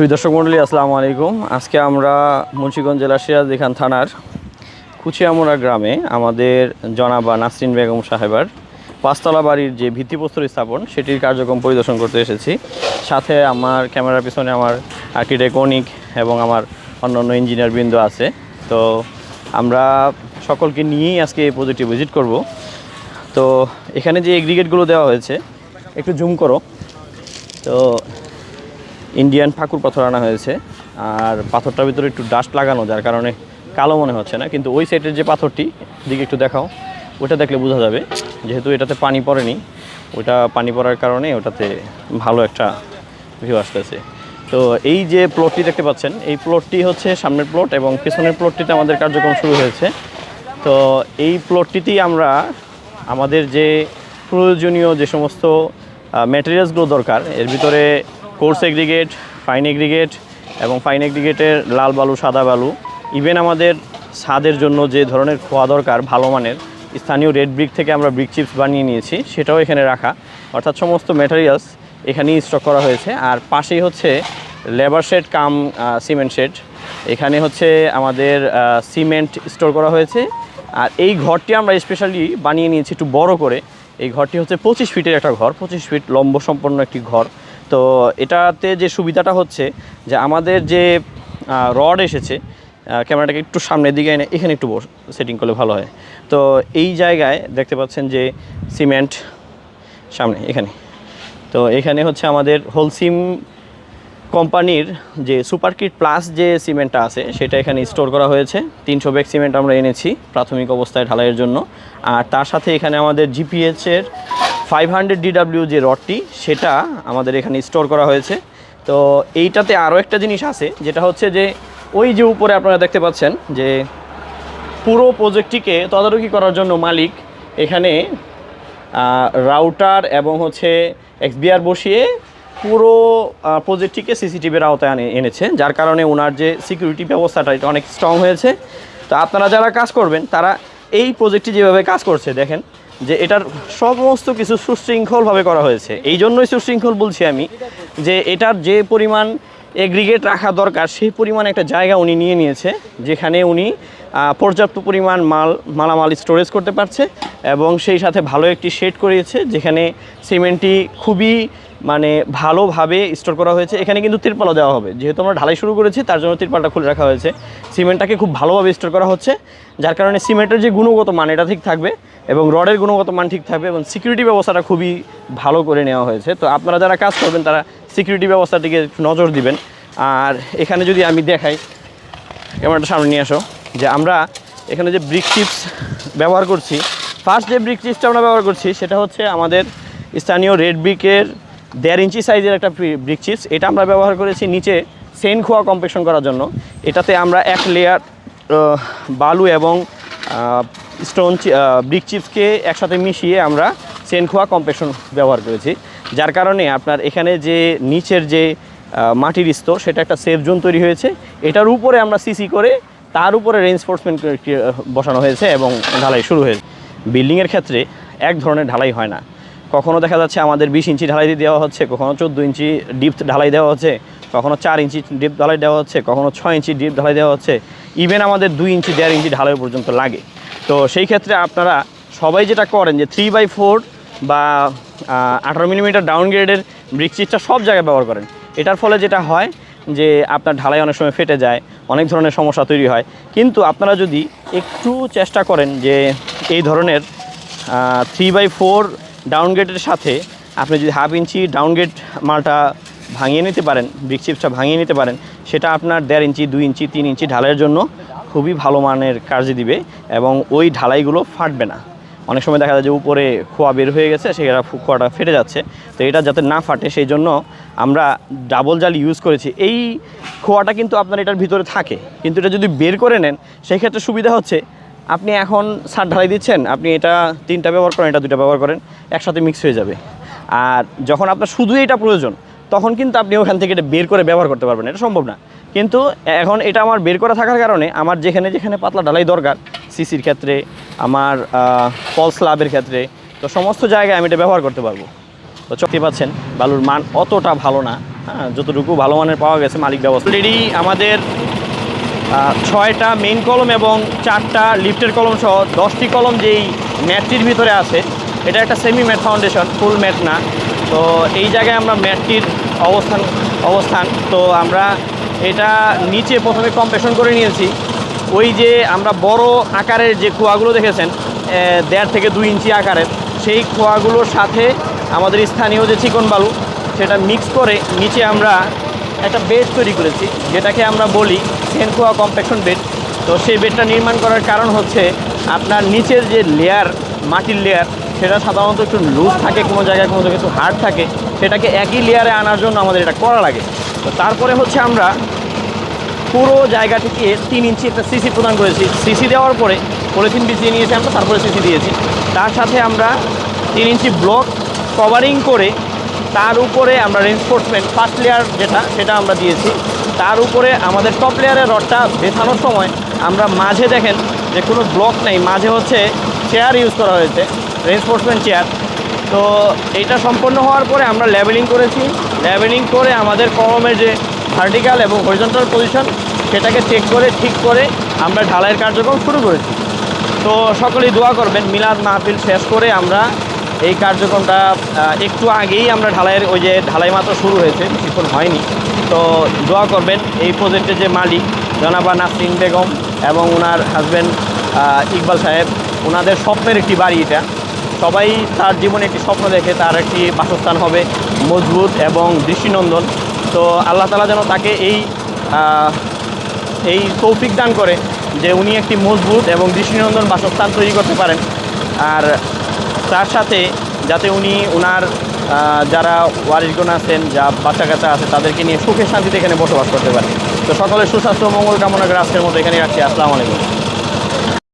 সুদর্শক মণ্ডলী, আসসালামু আলাইকুম। আজকে আমরা মুন্সিগঞ্জ জেলার সিরাজদিখান থানার কুচিয়ামোড়া গ্রামে আমাদের জনাবা নাসরিন বেগম সাহেবার পাঁচতলা বাড়ির যে ভিত্তিপ্রস্তর স্থাপন, সেটির কার্যক্রম পরিদর্শন করতে এসেছি। সাথে আমার ক্যামেরার পিছনে আমার আর্কিটেক্ট অনিক এবং আমার অন্যান্য ইঞ্জিনিয়ার বৃন্দ আছে। তো আমরা সকলকে নিয়েই আজকে এই প্রজেক্টটি ভিজিট করব। তো এখানে যে এগ্রিগেটগুলো দেওয়া হয়েছে, একটু জুম করো। তো ইন্ডিয়ান ঠাকুর পাথর আনা হয়েছে। আর পাথরটার ভিতরে একটু ডাস্ট লাগানো, যার কারণে কালো মনে হচ্ছে না। কিন্তু ওই সাইডের যে পাথরটি দিকে একটু দেখাও। ওটা দেখলে বোঝা যাবে, যেহেতু এটাতে পানি পড়েনি। ওটা পানি পড়ার কারণে ওটাতে ভালো একটা ভিউ আসতেছে। তো এই যে প্লটটি দেখতে পাচ্ছেন, এই প্লটটি হচ্ছে সামনের প্লট এবং পেছনের প্লটটিতে আমাদের কার্যক্রম শুরু হয়েছে। তো এই প্লটটিতেই আমরা আমাদের যে প্রয়োজনীয় যে সমস্ত ম্যাটেরিয়ালসগুলো দরকার, এর ভিতরে কোর্স এগ্রিগেট, ফাইন এগ্রিগেট এবং ফাইন এগ্রিগেটের লাল বালু, সাদা বালু। ইভেন আমাদের ছাদের জন্য যে ধরনের খোয়া দরকার, ভালো মানের, স্থানীয় রেড ব্রিক থেকে আমরা ব্রিক চিপস বানিয়ে নিয়েছি, সেটাও এখানে রাখা। অর্থাৎ সমস্ত ম্যাটেরিয়ালস এখানেই স্টক করা হয়েছে। আর পাশেই হচ্ছে labour shed cum cement shed এখানে হচ্ছে আমাদের সিমেন্ট স্টোর করা হয়েছে। আর এই ঘরটি আমরা স্পেশালি বানিয়ে নিয়েছি একটু বড় করে। এই ঘরটি হচ্ছে পঁচিশ ফিটের একটা ঘর। পঁচিশ ফিট লম্ব সম্পন্ন একটি ঘর। তো এটাতে যে সুবিধাটা হচ্ছে যে আমাদের যে রড এসেছে ক্যামেরাটাকে একটু সামনের দিকে এনে এখানে একটু সেটিং করলে ভালো হয়। তো এই জায়গায় দেখতে পাচ্ছেন যে সিমেন্ট সামনে, এখানে। তো এখানে হচ্ছে আমাদের হোলসিম কোম্পানির যে সুপার কিট প্লাস যে সিমেন্টটা আছে, সেটা এখানে স্টোর করা হয়েছে। তিনশো ব্যাগ সিমেন্ট আমরা এনেছি প্রাথমিক অবস্থায় ঢালাইয়ের জন্য। আর তার সাথে এখানে আমাদের জিপিএইচের ফাইভ হান্ড্রেড ডিডাব্লিউ যে রডটি, সেটা আমাদের এখানে স্টোর করা হয়েছে। তো এইটাতে আরও একটা জিনিস আছে, যেটা হচ্ছে যে ওই যে উপরে আপনারা দেখতে পাচ্ছেন যে পুরো প্রজেক্টটিকে তদারকি করার জন্য মালিক এখানে রাউটার এবং হচ্ছে এক্সবিআর বসিয়ে পুরো প্রজেক্টটিকে সিসিটিভির আওতায় আনে, এনেছে। যার কারণে ওনার যে সিকিউরিটি ব্যবস্থাটা, এটা অনেক স্ট্রং হয়েছে। তো আপনারা যারা কাজ করবেন, তারা এই প্রজেক্টটি যেভাবে কাজ করছে, দেখেন, যে এটার সমস্ত কিছু সুশৃঙ্খলভাবে করা হয়েছে। এই জন্যই সুশৃঙ্খল বলছি আমি, যে এটার যে পরিমাণ এগ্রিগেট রাখা দরকার, সেই পরিমাণ একটা জায়গা উনি নিয়ে নিয়েছে, যেখানে উনি পর্যাপ্ত পরিমাণ মাল, মালামাল স্টোরেজ করতে পারছে এবং সেই সাথে ভালো একটি শেড করিয়েছে, যেখানে সিমেন্টটি খুবই মানে ভালোভাবে স্টোর করা হয়েছে। এখানে কিন্তু তিরপালও দেওয়া হবে। যেহেতু আমরা ঢালাই শুরু করেছি, তার জন্য তিরপালটা খুলে রাখা হয়েছে। সিমেন্টটাকে খুব ভালোভাবে স্টোর করা হচ্ছে, যার কারণে সিমেন্টের যে গুণগত মান, এটা ঠিক থাকবে এবং রডের গুণগত মান ঠিক থাকবে এবং সিকিউরিটি ব্যবস্থাটা খুবই ভালো করে নেওয়া হয়েছে। তো আপনারা যারা কাজ করবেন, তারা সিকিউরিটি ব্যবস্থাটিকে নজর দিবেন। আর এখানে যদি আমি দেখাই, ক্যামেরাটা সামনে নিয়ে আসো, যে আমরা এখানে যে ব্রিক চিপস ব্যবহার করছি ফার্স্ট যে ব্রিক চিপসটা আমরা ব্যবহার করছি, সেটা হচ্ছে আমাদের স্থানীয় রেড ব্রিকের দেড় ইঞ্চি সাইজের একটা ব্রিক চিপস এটা আমরা ব্যবহার করেছি নিচে সেন খোয়া কম্পেকশন করার জন্য। এটাতে আমরা এক লেয়ার বালু এবং স্টোন ব্রিক চিপসকে একসাথে মিশিয়ে আমরা সেন খোয়া কম্পেকশন ব্যবহার করেছি। যার কারণে আপনার এখানে যে নিচের যে মাটির স্তর, সেটা একটা সেফ জোন তৈরি হয়েছে। এটার উপরে আমরা সিসি করে তার উপরে রেঞ্জফোর্সমেন্ট বসানো হয়েছে এবং ঢালাই শুরু হয়েছে। বিল্ডিংয়ের ক্ষেত্রে এক ধরনের ঢালাই হয় না। কখনো দেখা যাচ্ছে আমাদের বিশ ইঞ্চি ঢালাই দিয়ে দেওয়া হচ্ছে, কখনো চোদ্দ ইঞ্চি ডিপ ঢালাই দেওয়া হচ্ছে, কখনো চার ইঞ্চি ডিপ ঢালাই দেওয়া হচ্ছে, কখনো ছয় ইঞ্চি ডিপ ঢালাই দেওয়া হচ্ছে ইভেন আমাদের দুই ইঞ্চি দেড় ইঞ্চি ঢালাই পর্যন্ত লাগে। তো সেই ক্ষেত্রে আপনারা সবাই যেটা করেন যে থ্রি বাই ফোর বা আঠারো মিলিমিটার ডাউন গ্রেডের ব্রিক চিটটা সব জায়গায় ব্যবহার করেন। এটার ফলে যেটা হয় যে আপনার ঢালাই অনেক সময় ফেটে যায়, অনেক ধরনের সমস্যা তৈরি হয়। কিন্তু আপনারা যদি একটু চেষ্টা করেন যে এই ধরনের থ্রি বাই ফোর ডাউনগেটের সাথে আপনি যদি হাফ ইঞ্চি ডাউনগেট মালটা ভাঙিয়ে নিতে পারেন ব্রিক ভাঙিয়ে নিতে পারেন, সেটা আপনার দেড় ইঞ্চি, দুই ইঞ্চি, তিন ইঞ্চি ঢালাইয়ের জন্য খুবই ভালো মানের কাজে দিবে এবং ওই ঢালাইগুলো ফাটবে না। অনেক সময় দেখা যায় যে উপরে খোয়া বের হয়ে গেছে সেটা খোয়াটা ফেটে যাচ্ছে। তো এটা যাতে না ফাটে, সেই জন্য আমরা ডাবল জাল ইউজ করেছি। এই খোয়াটা কিন্তু আপনার এটার ভিতরে থাকে, কিন্তু এটা যদি বের করে নেন সেই ক্ষেত্রে সুবিধা হচ্ছে আপনি এখন সার ঢালাই দিচ্ছেন, আপনি এটা তিনটা ব্যবহার করেন, এটা দুটা ব্যবহার করেন, একসাথে মিক্স হয়ে যাবে। আর যখন আপনার শুধু এটা প্রয়োজন, তখন কিন্তু আপনি ওখান থেকে এটা বের করে ব্যবহার করতে পারবেন, এটা সম্ভব না। কিন্তু এখন এটা আমার বের করা থাকার কারণে আমার যেখানে যেখানে পাতলা ঢালাই দরকার সিসির ক্ষেত্রে, আমার ফল স্লাবের ক্ষেত্রে, তো সমস্ত জায়গায় আমি এটা ব্যবহার করতে পারব। তো চলতে পাচ্ছেন, বালুর মান অতটা ভালো না। হ্যাঁ যতটুকু ভালো মানের পাওয়া গেছে মালিক ব্যবস্থা। অলরেডি আমাদের ছয়টা মেইন কলম এবং চারটা লিফটের কলম সহ দশটি কলম যেই ম্যাটটির ভিতরে আছে, এটা একটা semi mat foundation full mat না। তো এই জায়গায় আমরা ম্যাটটির অবস্থান অবস্থান। তো আমরা এটা নিচে প্রথমে কম্প্রেশন করে নিয়েছি। ওই যে আমরা বড় আকারের যে খোয়াগুলো দেখেছেন দেড় থেকে দুই ইঞ্চি আকারের, সেই খোয়াগুলোর সাথে আমাদের স্থানীয় যে চিকন বালু, সেটা মিক্স করে নিচে আমরা একটা বেড তৈরি করেছি, যেটাকে আমরা বলি সেনকোয়া কম্প্যাকশন বেড তো সেই বেডটা নির্মাণ করার কারণ হচ্ছে আপনার নিচের যে লেয়ার মাটির লেয়ার সেটা সাধারণত একটু লুজ থাকে কোনো জায়গায়, কোনো একটু হার্ড থাকে, সেটাকে একই লেয়ারে আনার জন্য আমাদের এটা করা লাগে। তো তারপরে হচ্ছে আমরা পুরো জায়গাটিকে তিন ইঞ্চি একটা সিসি প্রদান করেছি। সিসি দেওয়ার পরে পলিথিন বিছিয়ে নিয়েছি আমরা, তারপরে সিসি দিয়েছি। তার সাথে আমরা তিন ইঞ্চি ব্লক কভারিং করে তার উপরে আমরা রেনফোর্সমেন্ট ফার্স্ট লেয়ার যেটা, সেটা আমরা দিয়েছি। তার উপরে আমাদের টপ লেয়ারের রডটা বেছানোর সময় আমরা মাঝে দেখেন যে কোনো ব্লক নেই, মাঝে হচ্ছে চেয়ার ইউজ করা হয়েছে রেনফোর্সমেন্ট চেয়ার তো এইটা সম্পন্ন হওয়ার পরে আমরা লেভেলিং করেছি। লেভেলিং করে আমাদের কলমের যে ভার্টিক্যাল এবং হরিজন্টাল পজিশন সেটাকে চেক করে, ঠিক করে আমরা ঢালাইয়ের কার্যক্রম শুরু করেছি। তো সকলেই দোয়া করবেন, মিলাদ মাহফিল শেষ করে আমরা এই কার্যক্রমটা একটু আগেই আমরা ঢালাইয়ের ওই যে ঢালাই মাত্র শুরু হয়েছে, বেশিক্ষণ হয়নি। তো দোয়া করবেন, এই প্রজেক্টের যে মালিক, জনাবা নাসরিন বেগম এবং ওনার হাজব্যান্ড ইকবাল সাহেব ওনাদের স্বপ্নের একটি বাড়ি এটা। সবাই তার জীবনে একটি স্বপ্ন দেখে তার একটি বাসস্থান হবে মজবুত এবং দৃষ্টিনন্দন। তো আল্লাহ তালা যেন তাকে এই এই তৌফিক দান করে যে উনি একটি মজবুত এবং দৃষ্টিনন্দন বাসস্থান তৈরি করতে পারেন। আর তার সাথে যাতে উনি ওনার যারা ওয়ারিশগণ আছেন, যা বাচ্চা কাচ্চা আছে, তাদেরকে নিয়ে সুখে শান্তিতে এখানে বসবাস করতে পারে তো সকলের সুস্বাস্থ্য মঙ্গল কামনা আজকের মতো এখানে রাখছি। আসসালামু আলাইকুম।